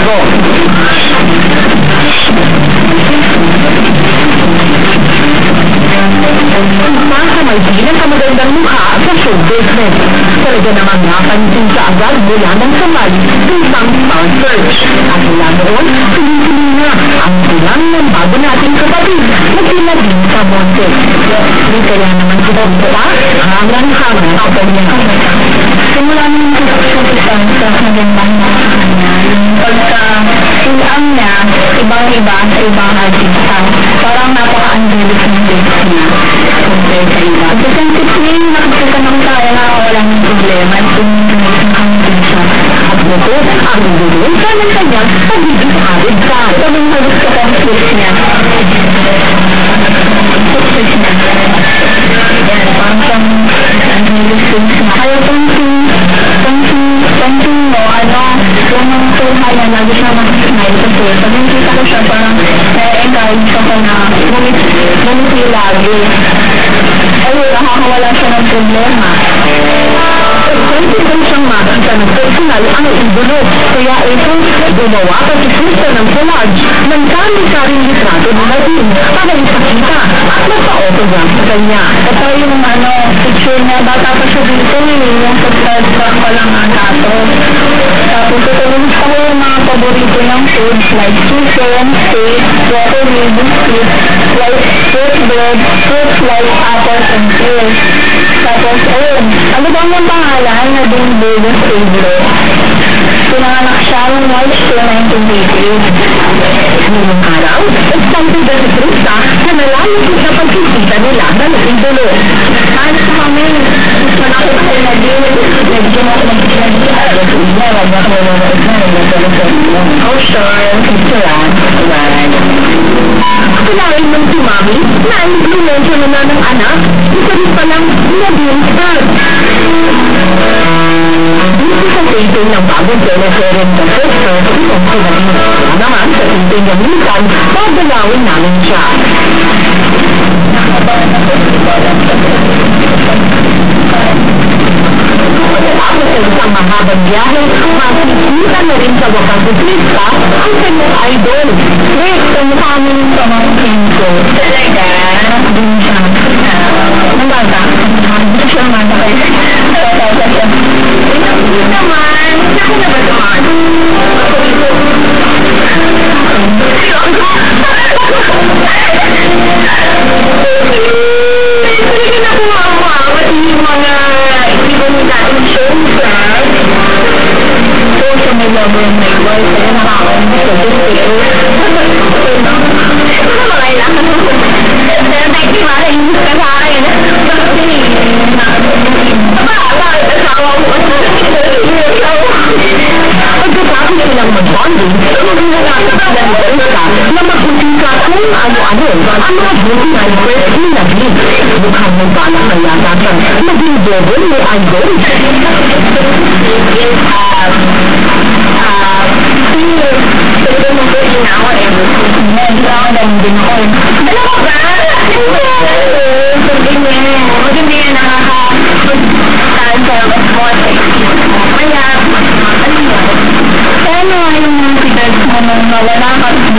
bago. Makamay din ang kamagandang mukha sa show business. Talaga namang napansin sa agad mula ng kamay sa isang star search. At mula noon, tuloy-tuloy na ang bilang ng bago nating kapatid na pinagin sa Monte. Dito lang naman si Bonta, hangang-hangang kapag niya. Ang gulong sa ng kanyang pagiging arid ka. Sabing halos sa conflict niya. Success niya. Yan, parang siyang face niya. Kaya pansing, pansing, pansing mo, ano, yung mga tuhay niya, lagi siya makasmile kasi pag nakita ko siya, parang na-encourage ako na bumiti, bumiti lagi. Ayun, nakakawala siya ng problema. Rin siyang makita ng personal ang idolo. Kaya ito, gumawa pa si Krista ng collage ng kami-karing litrato ni Nadine para ipakita at magpa-autograph sa kanya. Ito yung ano, picture niya, bata pa siya dito eh, yung pagkadbak pa lang yung gusto ko yung mga paborito ng foods like chicken, steak, broccoli, biscuit, like fruit bread, fruits like apples and pears. Tapos ayun, ano ba ang pangalan na din Burgess favorite? Pinanganak siya noong March 2, 1988. Ngayong araw, excited na si Krista na nalaman sa pagkikita nila ng idolo. Ano wag na ako nanonood na. Nagdala sa iyo. Oh, sure. Ah. Ayan. Kailangan ng si Mami na ang impluensya na na ng anak, isa rin palang Nadine Star. Dito sa taping ng bagong teleserien sa sister, itong sinabi. Kaya naman, sa taping ng minsan, babalawin namin siya. Mahabang biyahe, makikita na rin sa wakas ni Krista ang kanyang idol. Wait, kamukha mo yung pamangkin Pagkatapos silang mag-bonding, maglalakad sila ni Krista na mag-usisa kung ano-ano ang mga buhay na first ni Nadine. Mukhang may balak na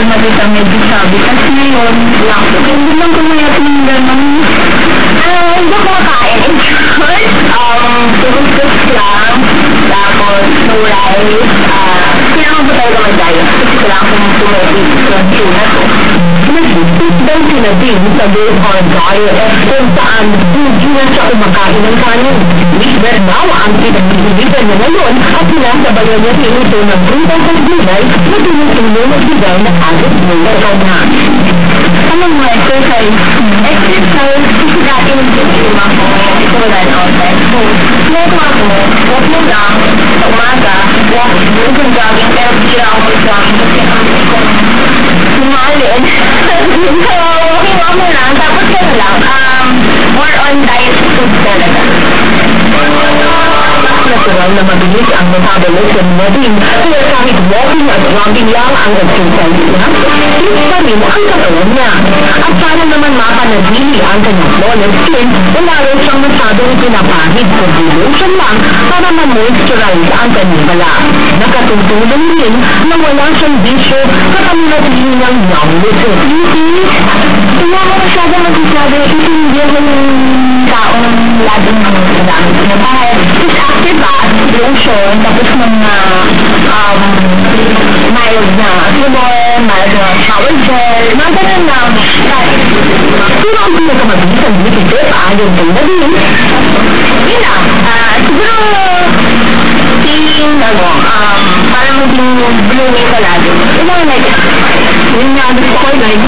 bumalik ka medyo sabi. Kasi ngayon, lang. Hindi lang kumayat ng gano'n. Ah, hindi ako makain. Um, tugus lang. Tapos, no rice. Ah, kailangan ko talaga mag-diet. Kasi kailangan kong tumipid ng tuna ko. Nag-tip daw sa Day on Diet kung saan hindi na siya kumakain ng kanin. Liver now ang pinag-ibigan niya ngayon at sinasabayan niya rin ito ng prutas at gulay na tinutulong magbigay ng agad mula sa kanya. Ano mo, exercise? Exercise, kasi dati nag-gym ako. Ito Na mabilis ang metabolism ni Nadine kaya kahit walking at jogging lang ang exercise niya, fit pa rin ang katawan niya. At para naman mapanatili ang kanyang flawless skin, wala rin siyang masyadong pinapahid kundi lotion lang para ma-moisturize ang kanyang bala. Nakatutulong rin na wala siyang bisyo sa paninatili niyang young looking. Hindi ako masyadong magsasabi, kasi hindi ako taong laging ginagamit sa bahay. Lotion, tapos mga um, mild na sabon, mild na shower gel, mga ganun lang. Pero ang pinakamabilis ang dito, paayon kay David. Yun lang. Ah, siguro, feeling, ano, um, parang maging blooming ka lagi. Yung mga like, yun nga gusto ko, like,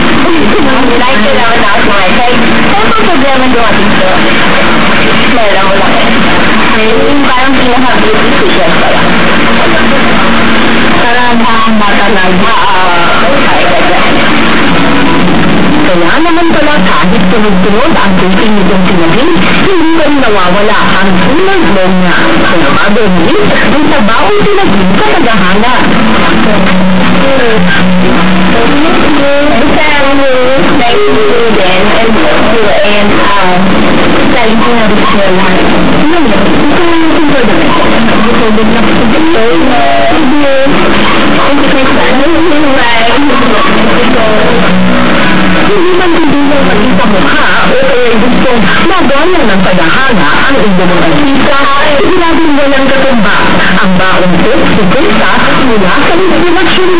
like ko lang na ako, like, like, kung pang problema dumating to, meron mo lang eh. Yung parang pinaka-beauty ko lang. Parang ang bata ah, kaya ka dyan. Kaya naman pala kahit sunod-sunod ang dating nitong sinagin, hindi pa rin nawawala ang unang flow niya. Kaya bago niya, ang tabawang sinagin sa tagahana. Isang like student and and um studying na rin sila. Ano simple na din na. Ang sakit na ano yung. Ito. Hindi man hindi mo maging mukha o kaya gustong magaya ng tagahana ang iyong mga sinabing walang katumba ang tips si Krista mula sa inspirasyon